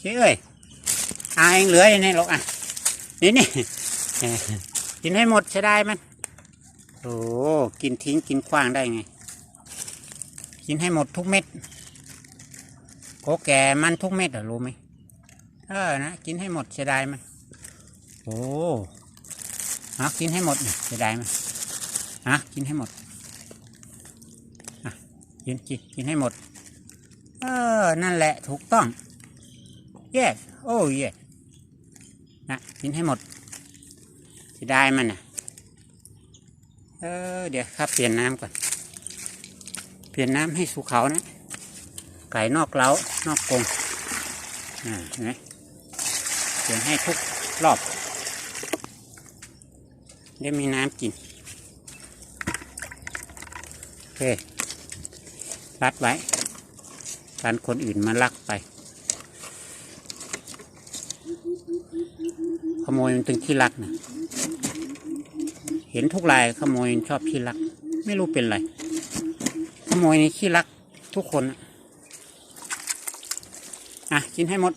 ชี้เอ้ยอาเองเหลืออยู่ในหรอกอะ นี่นี่กินให้หมดใช้ได้มัน โอ้กินทิ้งกินขว้างได้ไง กินให้หมดทุกเม็ดโกแก่มันทุกเม็ดเหรอรู้ไหมเออนะกินให้หมดเสียดายมันโอ้ฮะกินให้หมดเสียดายมันฮะกินให้หมดอะกินกินกินให้หมด เออ นั่นแหละถูกต้อง yes โอ้ yes นะกินให้หมดเสียดายมันนะเออเดี๋ยวครับเปลี่ยนน้ำก่อน เปลี่ยนน้ำให้สุเขานะ ไก่นอกเล้านอกกรงอ่าเห็นไหมเปลี่ยนให้ทุกรอบได้มีน้ำกิน โอเค รัดไว้ การคนอื่นมาลักไป ขโมยมันตึงขี้รักนะเห็นทุกรายขโมยชอบขี้รัก ไม่รู้เป็นไร ขโมยนี่ขี้รักทุกคนอะอะ กินให้หมด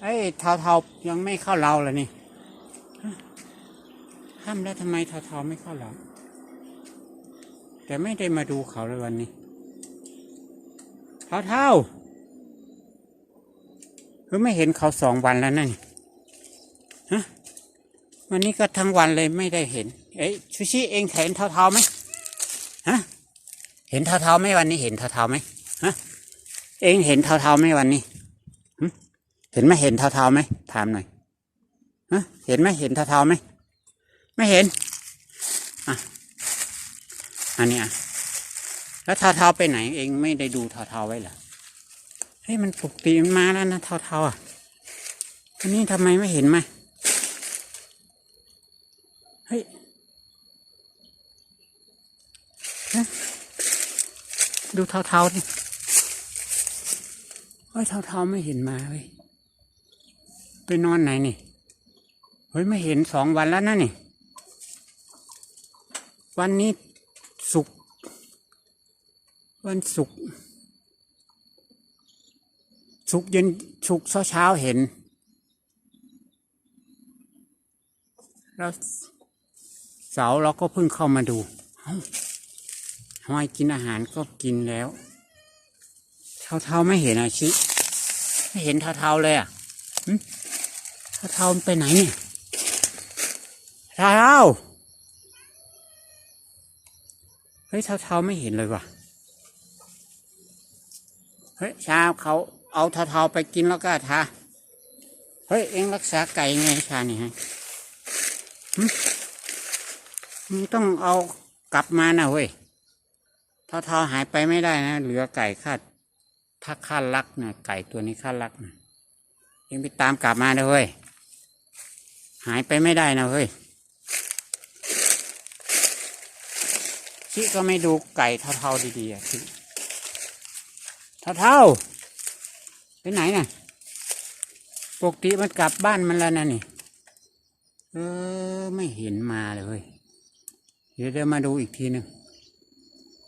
เอ้ยเทาๆยังไม่เข้าเราเลยนี่ห้ามแล้วทำไมเทาๆไม่เข้าเราแต่ไม่ได้มาดูเขาเลยวันนี้เทาๆคือไม่เห็นเขาสองวันแล้วนั่น ฮะวันนี้ก็ทั้งวันเลยไม่ได้เห็น เอ้ยชูชิเองเห็นเทาๆไหมฮะเห็นเทาๆไหมวันนี้เห็นเทาๆไหมฮะเองเห็นเทาๆไหมวันนี้เห็นไหมเห็นเทาๆไหมถามหน่อยฮะเห็นไหมเห็นเทาๆไหมไม่เห็นอะอันนี้อะแล้วเทาๆไปไหน เองไม่ได้ดูเทาๆไว้เหรอเฮ้ยมันปกติมันมาแล้วนะเทาๆอะอันนี้ทำไมไม่เห็นไหม เฮ้ยฮะดูเทาๆดิเฮ้ยเทาๆไม่เห็นมาเว้ยไปนอนไหนนี่เฮ้ยไม่เห็นสองวันแล้วนะนี่ วันนี้สุกวันศุกร์ศุกเย็นศุกเช้าเช้าเห็นแล้ว เสาเราก็เพิ่งเข้ามาดูเอ้าทำไมกินอาหารก็กินแล้ว เทาๆไม่เห็นอาชิ ไม่เห็นเทาๆเลยอะเทาๆมันไปไหนเนี่ยเทาๆเฮ้ยเทาๆไม่เห็นเลยว่ะ เฮ้ยชาเขาเอาเทาๆไปกินแล้วก็ทาเฮ้ย เอ็งรักษาไก่ไงชาเนี่ยฮะ มึงต้องเอากลับมานะเว้ยเทาหายไปไม่ได้นะ เหลือไก่คาดถ้าข้ารักนะไก่ตัวนี้ข้ารักนะยังไปตามกลับมาเลยเว้ยหายไปไม่ได้นะเว้ยชิก็ไม่ดูไก่เท่าๆดีๆอะชิเท่าๆไปไหนน่ะปกติมันกลับบ้านมันแล้วนะนี่ เออ ไม่เห็นมาเลยเว้ย ดี๋ยวเดี๋ยวมาดูอีกทีหนึ่ง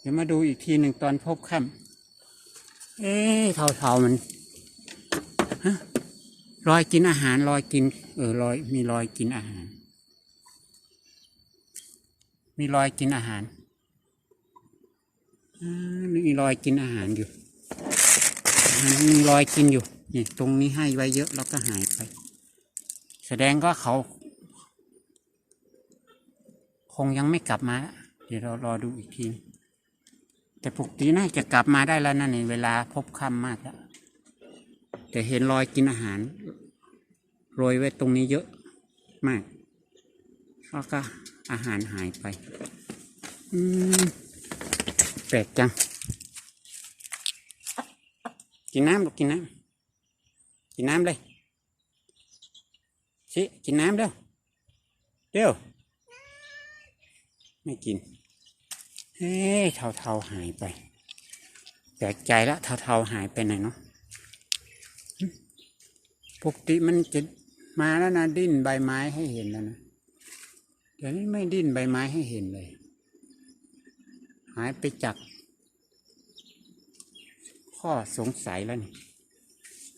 เดี๋ยวมาดูอีกทีหนึ่งตอนพบค่ำเอ๊ะเทาๆมันฮะรอยกินอาหารรอยกิน เออรอยมีรอยกินอาหาร มีรอยกินอาหารอ่ามีรอยกินอาหารอยู่มีรอยกินอยู่นี่ตรงนี้ให้ไว้เยอะแล้วก็หายไป แสดงว่าเขา คงยังไม่กลับมา เดี๋ยวเรารอดูอีกที แต่ปกติน่าจะกลับมาได้แล้วนะในเวลาพบค่ำมากแล้วแต่เห็นรอยกินอาหาร โรยไว้ตรงนี้เยอะมากแล้วก็อาหารหายไป อืมแปลกจัง กินน้ำลูกกินน้ำกินน้ำเลยชิกินน้ำเร็วเร็ว ไม่กินเฮ้ยเทาหายไปแปลกใจละเทาๆหายไปไหนเนาะปกติมันจะมาแล้วนะดิ้นใบไม้ให้เห็นแล้วนะเดี๋ยวนี้ไม่ดิ้นใบไม้ให้เห็นเลย หายไปจาก ข้อสงสัยแล้วนี่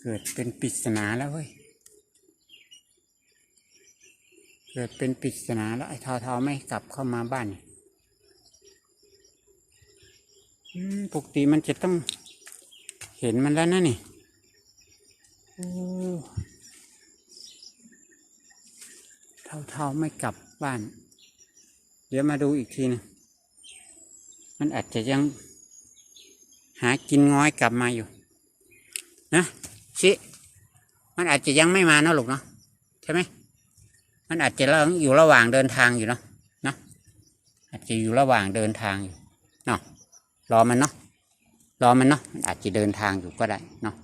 เกิดเป็นปริศนาแล้วเว้ย เกิดเป็นปริศนาแล้วไอ้ทอทอไม่กลับเข้ามาบ้านปกติมันจะต้องเห็นมันแล้วนะนี่โอ้เท่าเท่าไม่กลับบ้าน เดี๋ยวมาดูอีกทีนึงมันอาจจะยังหากินง้อยกลับมาอยู่ นะชิมันอาจจะยังไม่มาเนอะลูกเนาะใช่ไหม มันอาจจะอยู่ระหว่างเดินทางอยู่เนาะเนาะอาจจะอยู่ระหว่างเดินทางอยู่เนาะรอมันเนาะรอมันเนาะมันอาจจะเดินทางอยู่ก็ได้เนาะ